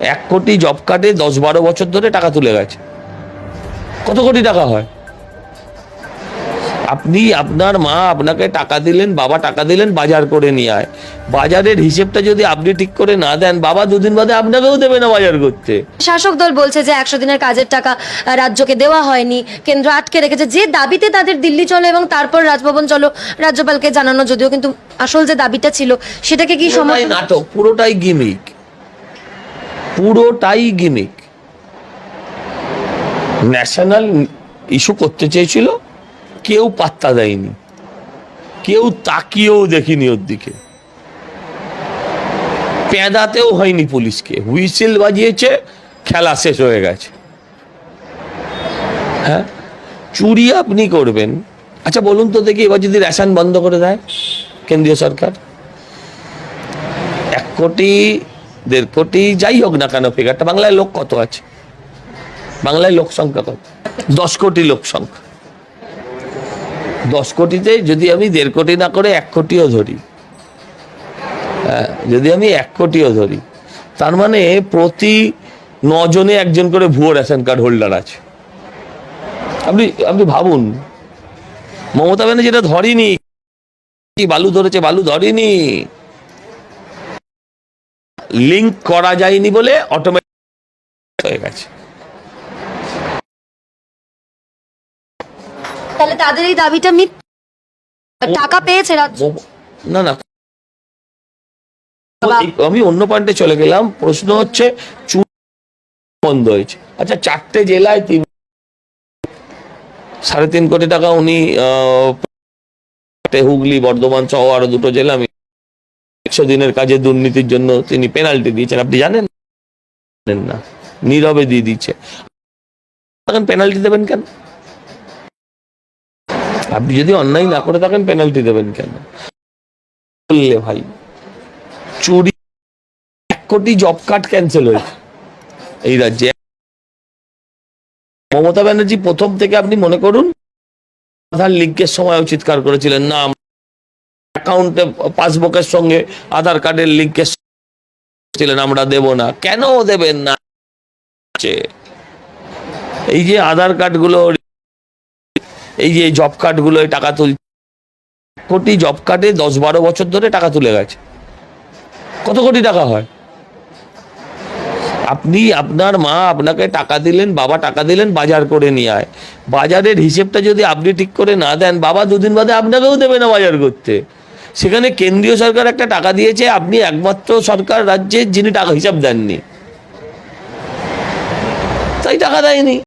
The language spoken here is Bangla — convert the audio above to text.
এক কোটি জব কার্ডে দশ বারো বছর ধরে টাকা তুলে গেছে। কত কোটি টাকা হয়? আপনি আপনার মা আপনাকে টাকা দিলেন বাবা টাকা দিলেন বাজার করে নিয়ে আয়। বাজারের হিসেবটা যদি আপনি ঠিক করে না দেন বাবা দুদিন বাদে আপনাকেও দেবে না বাজার করতে। শাসক দল বলছে যে একশো দিনের কাজের টাকা রাজ্যকে দেওয়া হয়নি। কেন্দ্র আটকে রেখেছে। যে দাবিতে তাদের দিল্লি চলো এবং তারপর রাজভবন চলো রাজ্যপালকে জানানো যদিও কিন্তু আসল যে দাবিটা ছিল সেটাকে কি পুরোটাই সমর্থন নাটক পুরোটাই গিমিক পুরোটাই গিমিক ন্যাশনাল ইস্যু করতে চেয়েছিল, কেউ পাত্তা দেয়নি। কেউ তাকিয়েও দেখিনি ওর দিকে। পেঁদাতেও হয়নি পুলিশকে। হুইসেল বাজিয়েছে, খেলা শেষ হয়ে গেছে। হ্যাঁ? চুরি আপনি করবেন। আচ্ছা বলুন তো দেখি, এবার যদি রেশন বন্ধ করে দেয় কেন্দ্রীয় সরকার। এক কোটি দেড় কোটি যাই হোক না কেন ফিগারটা বাংলায় লোক কত আছে? বাংলায় লোক সংখ্যা কত? দশ কোটি লোক সংখ্যা। দশ কোটিতে যদি আমি দেড় কোটি না করে এক কোটিও ধরি হ্যাঁ, যদি আমি এক কোটিও ধরি তার মানে প্রতি নজনে একজন করে ভুয়ো রেশন কার্ড হোল্ডার আছে। আপনি আপনি ভাবুন মমতা ব্যানার্জি এটা ধরেনি বালু ধরেছে বালু ধরেনি লিংক করা যায়নি বলে অটোমেটিক হয়ে গেছে। তাহলে তাদের এই দাবিটা মিথ টাকা পেয়েছে রাজ্য না না। আমি অন্য পয়েন্টে চলে গেলাম। প্রশ্ন হচ্ছে বন্ধ হয়েছে। আচ্ছা চারটে জেলায় তিন সাড়ে তিন কোটি টাকা উনি আহ, হুগলি বর্ধমান সহ আরও দুটো জেলা আমি একশো দিনের কাজে দুর্নীতির জন্য তিনি পেনাল্টি দিয়েছেন। আপনি জানেন? না। নীরবে দিয়ে দিচ্ছে। তখন পেনাল্টি দেবেন কেন? আপনি যদি অন্যায় না করে থাকেন পেনাল্টি দেবেন কেন? বললে ভাই, চুরি এক কোটি জব কার্ড ক্যান্সেল হয়েছে। এই রাজ্যে মমতা ব্যানার্জি প্রথম থেকে আপনি মনে করুন, আধার লিঙ্কের সময় চিৎকার করেছিলেন, না অ্যাকাউন্টে পাসবুকের সঙ্গে আধার কার্ডের লিঙ্কের ছিলেন, আমরা দেব না। কেন দেবেন না? এই যে আধার কার্ডগুলো এই যে জব কার্ডগুলো টাকা তুল কোটি জব কার্ডে দশ বারো বছর ধরে টাকা তুলে গেছে। কত কোটি টাকা হয়? আপনি, আপনার মা আপনাকে টাকা দিলেন, বাবা টাকা দিলেন, বাজার করে নিয়ে আয়। বাজারের হিসেবটা যদি আপনি ঠিক করে না দেন, বাবা দুদিন বাদে আপনাকেও দেবে না বাজার করতে। সেখানে কেন্দ্রীয় সরকার একটা টাকা দিয়েছে, আপনি একমাত্র সরকার রাজ্যে যিনি টাকা হিসাব দেননি। তাই টাকা দেয়নি।